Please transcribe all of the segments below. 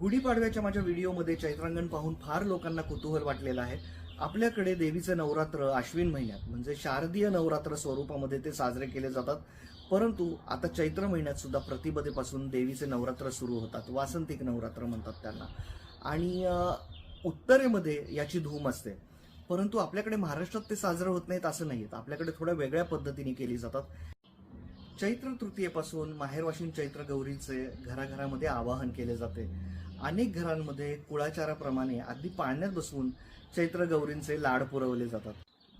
गुढीपाडव्याच्या माझ्या व्हिडिओमध्ये चैत्रांगण पाहून फार लोकांना कुतूहल वाटलेलं आहे. आपल्याकडे देवीचं नवरात्र आश्विन महिन्यात म्हणजे शारदीय नवरात्र स्वरूपामध्ये ते साजरे केले जातात. परंतु आता चैत्र महिन्यात सुद्धा प्रतिपदेपासून देवीचे नवरात्र सुरू होतात. वासंतिक नवरात्र म्हणतात त्यांना. आणि उत्तरेमध्ये याची धूम असते. परंतु आपल्याकडे महाराष्ट्रात ते साजरं होत नाहीत असं नाहीत आपल्याकडे थोड्या वेगळ्या पद्धतीने केली जातात. चैत्र तृतीयेपासून माहेरवाशीन चैत्र गौरीचे घराघरामध्ये आवाहन केले जाते. अनेक घरांमध्ये कुळाचाराप्रमाणे अगदी पाळण्यात बसवून चैत्र गौरींचे लाड पुरवले जातात.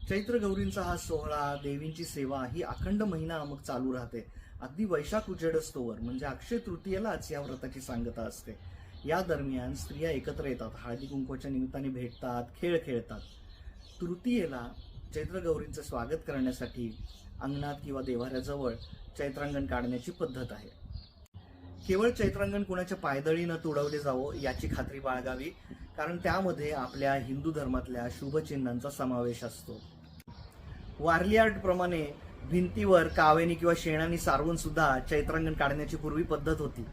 चैत्र गौरींचा हा सोहळा देवींची सेवा ही अखंड महिना मग चालू राहते. अगदी वैशाख उजेड असतोवर म्हणजे अक्षय तृतीयेलाच या व्रताची सांगता असते. या दरम्यान स्त्रिया एकत्र येतात हळदी कुंकवाच्या निमित्ताने भेटतात खेळ खेळतात. तृतीयेला चैत्र गौरींचं स्वागत करण्यासाठी अंगणात किंवा देवाऱ्याजवळ चैत्रांगण काढण्याची पद्धत आहे. केवळ चैत्रांगण कुणाच्या पायदळी न तुडवले जावं याची खात्री बाळगावी कारण त्यामध्ये आपल्या हिंदू धर्मातल्या शुभचिन्हांचा समावेश असतो. वारली आर्टप्रमाणे भिंतीवर कावेनी किंवा शेणानी सारवून सुद्धा चैत्रांगण काढण्याची पूर्वी पद्धत होती.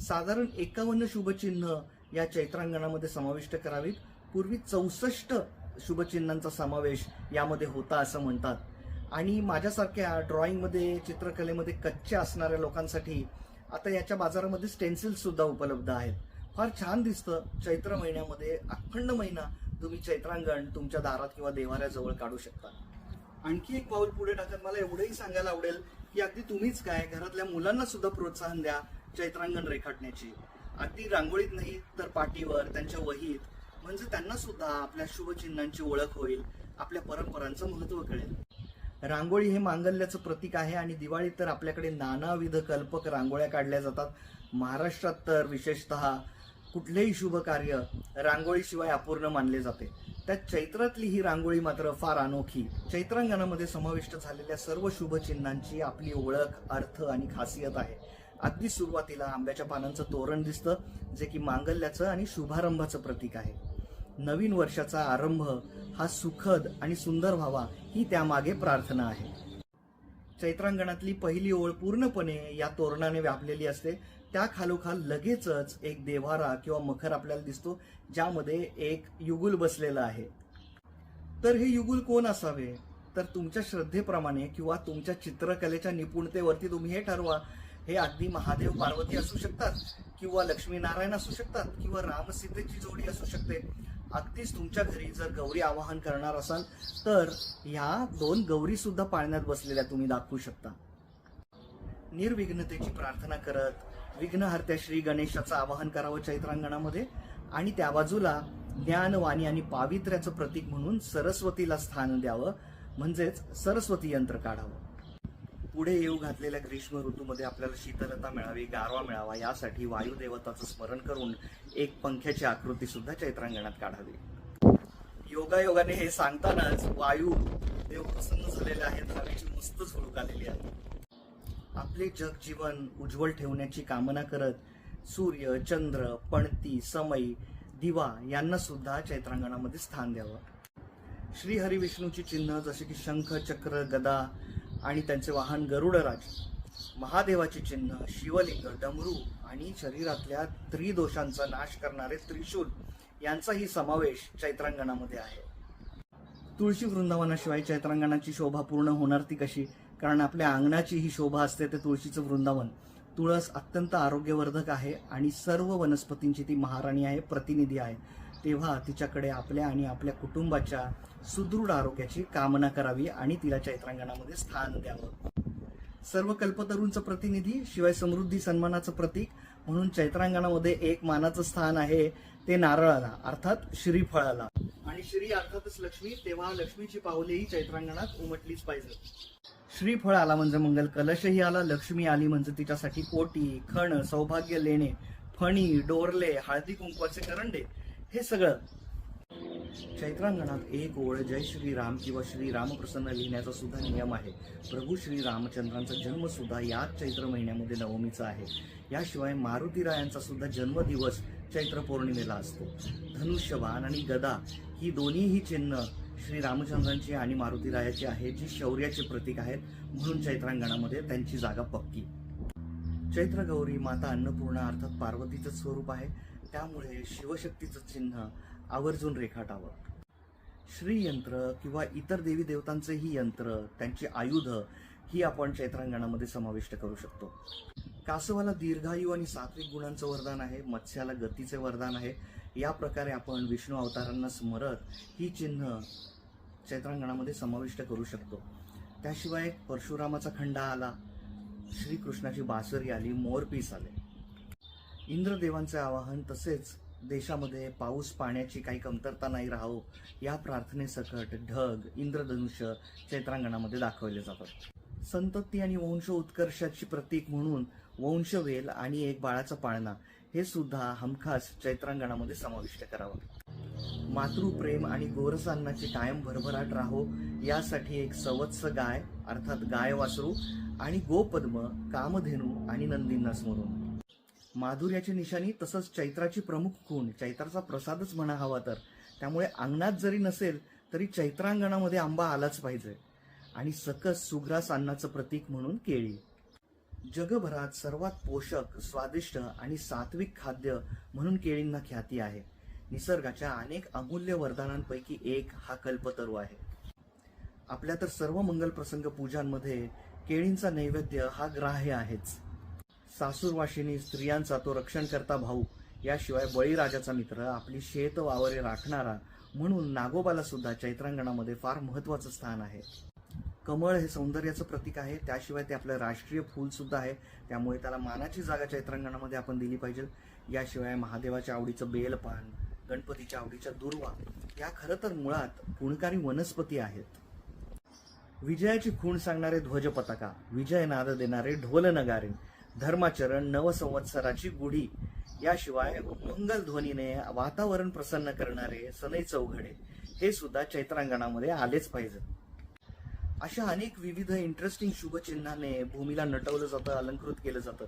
साधारण एकावन्न शुभचिन्ह या चैत्रांगणामध्ये समाविष्ट करावीत. पूर्वी चौसष्ट शुभचिन्हांचा समावेश यामध्ये होता असं म्हणतात. आणि माझ्यासारख्या ड्रॉइंगमध्ये चित्रकलेमध्ये कच्चे असणाऱ्या लोकांसाठी आता याच्या बाजारामध्ये स्टेन्सिल्ससुद्धा उपलब्ध आहेत. फार छान दिसतं. चैत्र महिन्यामध्ये अखंड महिना तुम्ही चैत्रांगण तुमच्या दारात किंवा देवाऱ्याजवळ काढू शकता. आणखी एक पाऊल पुढे टाकत मला एवढंही सांगायला आवडेल की अगदी तुम्हीच काय घरातल्या मुलांना सुद्धा प्रोत्साहन द्या चैत्रांगण रेखाटण्याची. अगदी रांगोळीत नाही तर पाठीवर त्यांच्या वहीत. म्हणजे त्यांना सुद्धा आपल्या शुभचिन्हांची ओळख होईल आपल्या परंपरांचं महत्त्व कळेल. रांगोळी हे मांगल्याचं प्रतीक आहे आणि दिवाळीत तर आपल्याकडे नानाविध कल्पक रांगोळ्या काढल्या जातात. महाराष्ट्रात तर विशेषतः कुठलेही शुभ कार्य रांगोळीशिवाय अपूर्ण मानले जाते. त्यात चैत्रातली ही रांगोळी मात्र फार अनोखी. चैत्रांगणामध्ये समाविष्ट झालेल्या सर्व शुभचिन्हांची आपली ओळख अर्थ आणि खासियत आहे. अगदी सुरुवातीला आंब्याच्या पानांचं तोरण दिसतं जे की मांगल्याचं आणि शुभारंभाचं प्रतीक आहे. नवीन वर्षाचा आरंभ हा सुखद आणि सुंदर व्हावा ही त्यामागे प्रार्थना आहे. चैत्रांगणातली पहिली ओळ पूर्णपणे या तोरणाने व्यापलेली असते. त्या खालोखाल लगेचच एक देव्हारा किंवा मखर आपल्याला दिसतो ज्यामध्ये एक युगुल बसलेलं आहे. तर हे युगुल कोण असावे? तर तुमच्या श्रद्धेप्रमाणे किंवा तुमच्या चित्रकलेच्या निपुणतेवरती तुम्ही हे ठरवा. हे अगदी महादेव पार्वती असू शकतात किंवा लक्ष्मीनारायण असू शकतात किंवा रामसीतेची जोडी असू शकते. अगदीच तुमच्या घरी जर गौरी आवाहन करणार असाल तर ह्या दोन गौरी सुद्धा पाळण्यात बसलेल्या तुम्ही दाखवू शकता. निर्विघ्नतेची प्रार्थना करत विघ्नहर्त्या श्री गणेशाचं आवाहन करावं चैत्रांगणामध्ये आणि त्या बाजूला ज्ञानवाणी आणि पावित्र्याचं प्रतीक म्हणून सरस्वतीला स्थान द्यावं म्हणजेच सरस्वती यंत्र काढावं. पुढे येऊ घातलेल्या ग्रीष्म ऋतूमध्ये आपल्याला शीतलता मिळावी गारवा मिळावा यासाठी वायुदेवताचं स्मरण करून एक पंख्याची आकृती सुद्धा चैत्रांगणात काढावी. योगायोगाने हे सांगतानाच वायू देव प्रसन्न झालेले आहेत हवेची मस्त झुळूक आलेली आहे. आपले जग जीवन उज्ज्वल ठेवण्याची कामना करत सूर्य चंद्र पणती समय दिवा यांना सुद्धा चैत्रांगणामध्ये स्थान द्यावं. श्री हरिविष्णूची चिन्ह जसे की शंख चक्र गदा आणि त्यांचे वाहन गरुडराज महादेवाचे चिन्ह शिवलिंग डमरू आणि शरीरातल्या त्रिदोषांचा नाश करणारे त्रिशूल यांचाही समावेश चैत्रांगणामध्ये आहे. तुळशी वृंदावनाशिवाय चैत्रांगणाची शोभा पूर्ण होणार ती कशी? कारण आपल्या अंगणाची ही शोभा असते ते तुळशीचं वृंदावन. तुळस अत्यंत आरोग्यवर्धक आहे आणि सर्व वनस्पतींची ती महाराणी आहे प्रतिनिधी आहे. तेव्हा तिच्याकडे आपल्या आणि आपल्या कुटुंबाच्या सुदृढ आरोग्याची कामना करावी आणि तिला चैत्रांगणामध्ये स्थान द्यावं. सर्व कल्पतरूंचं प्रतिनिधी शिवाय समृद्धी सन्मानाचं प्रतीक म्हणून चैत्रांगणामध्ये एक मानाचं स्थान आहे ते नारळाला अर्थात श्रीफळाला. आणि श्री अर्थातच लक्ष्मी तेव्हा लक्ष्मीची पावलेही चैत्रांगणात उमटलीच पाहिजे. श्रीफळ आला म्हणजे मंगल कलशही आला लक्ष्मी आली म्हणजे तिच्यासाठी कोटी खण सौभाग्य लेणे फणी डोरले हळदी कुंकवाचे करंडे हे सगळं. चैत्रांगणात एक ओळ जय श्रीराम किंवा श्री रामप्रसन्न लिहिण्याचा सुद्धा नियम आहे. प्रभू श्री रामचंद्रांचा जन्म सुद्धा याच चैत्र महिन्यामध्ये नवमीचा आहे. याशिवाय मारुतीरायांचा सुद्धा जन्मदिवस चैत्र पौर्णिमेला असतो. धनुष्यबाण आणि गदा ही दोन्हीही चिन्ह श्री रामचंद्रांची आणि मारुतीरायाची आहे जी शौर्याचे प्रतीक आहेत. म्हणून चैत्रांगणामध्ये त्यांची जागा पक्की. चैत्र गौरी माता अन्नपूर्णा अर्थात पार्वतीचं स्वरूप आहे. त्यामुळे शिवशक्तीचं चिन्ह आवर्जून रेखाटावं. श्रीयंत्र किंवा इतर देवी देवतांचेही यंत्र त्यांची आयुध ही आपण चैत्रांगणामध्ये समाविष्ट करू शकतो. कासवाला दीर्घायू आणि सात्विक गुणांचं वरदान आहे मत्स्याला गतीचे वरदान आहे. या प्रकारे आपण विष्णू अवतारांना स्मरत ही चिन्ह चैत्रांगणामध्ये समाविष्ट करू शकतो. त्याशिवाय परशुरामाचा खंडा आला श्रीकृष्णाची बासरी आली मोरपीस आले. इंद्रदेवांचे आवाहन तसेच देशामध्ये पाऊस पाण्याची काही कमतरता नाही राहो या प्रार्थनेसकट ढग इंद्रधनुष्य चैत्रांगणामध्ये दाखवले जातात. संतती आणि वंश उत्कर्षाची प्रतीक म्हणून वंशवेल आणि एक बाळाचा पाळणा हे सुद्धा हमखास चैत्रांगणामध्ये समाविष्ट करावं. मातृप्रेम आणि गोरसांनाची कायम भरभराट राहो यासाठी एक सवत्स गाय अर्थात गाय वासरू आणि गोपद्म कामधेनू आणि नंदींना स्मरून. माधुर्याची निशाणी तसंच चैत्राची प्रमुख खूण. चैत्राचा प्रसादच म्हणा हवा तर. त्यामुळे अंगणात जरी नसेल तरी चैत्रांगणामध्ये आंबा आलाच पाहिजे. आणि सकस सुग्रास अन्नाचं प्रतीक म्हणून केळी. जगभरात सर्वात पोषक स्वादिष्ट आणि सात्विक खाद्य म्हणून केळींना ख्याती आहे. निसर्गाच्या अनेक अमूल्य वरदानांपैकी एक हा कल्पतरू आहे. आपल्या तर सर्व मंगल प्रसंग पूजांमध्ये केळींचा नैवेद्य हा ग्राह्य आहेच. सासूरवाशिनी स्त्रियांचा तो रक्षण करता भाऊ याशिवाय बळीराजाचा मित्र आपली शेत वावरे राखणारा म्हणून नागोबाला सुद्धा चैत्रांगणामध्ये फार महत्वाचं स्थान आहे. कमळ हे सौंदर्याचं प्रतीक आहे त्याशिवाय ते आपलं राष्ट्रीय फूल सुद्धा आहे. त्यामुळे त्याला मानाची जागा चैत्रांगणामध्ये आपण दिली पाहिजे. याशिवाय महादेवाच्या आवडीचं बेलपान गणपतीच्या आवडीच्या दुर्वा या खरं तर मुळात गुणकारी वनस्पती आहेत. विजयाची खूण सांगणारे ध्वज पताका विजय नाद देणारे ढोल नगारे धर्माचरण नवसंवत्सराची गुढी. याशिवाय मंगलध्वनीने वातावरण प्रसन्न करणारे सनई चौघडे हे सुद्धा चैत्रांगणामध्ये आलेच पाहिजे अशा अनेक विविध इंटरेस्टिंग शुभचिन्हाने भूमीला नटवलं जातं अलंकृत केलं जातं.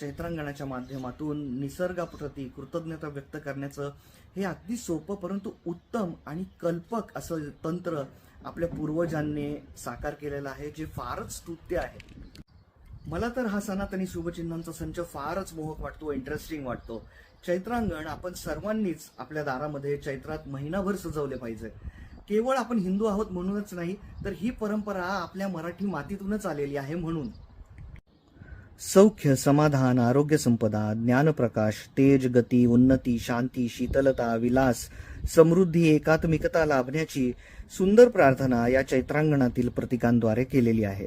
चैत्रांगणाच्या माध्यमातून निसर्गाप्रती कृतज्ञता व्यक्त करण्याचं हे अगदी सोपं परंतु उत्तम आणि कल्पक असं तंत्र आपल्या पूर्वजांनी साकार केलेलं आहे जे फारच स्तुत्य आहे. मला तर हा सनातनी शुभचिन्हांचा संच फारच मोहक वाटतो इंटरेस्टिंग वाटतो. चैत्रांगण आपण सर्वांनीच आपल्या दारामध्ये चैत्रात महिनाभर सजवले पाहिजे. केवळ आपण हिंदू आहोत म्हणूनच नाही तर ही परंपरा आपल्या मराठी मातीतूनच आलेली आहे म्हणून. सौख्य समाधान आरोग्य संपदा ज्ञानप्रकाश तेज गती उन्नती शांती शीतलता विलास समृद्धी एकात्मिकता लाभण्याची सुंदर प्रार्थना या चैत्रांगणातील प्रतीकांद्वारे केलेली आहे.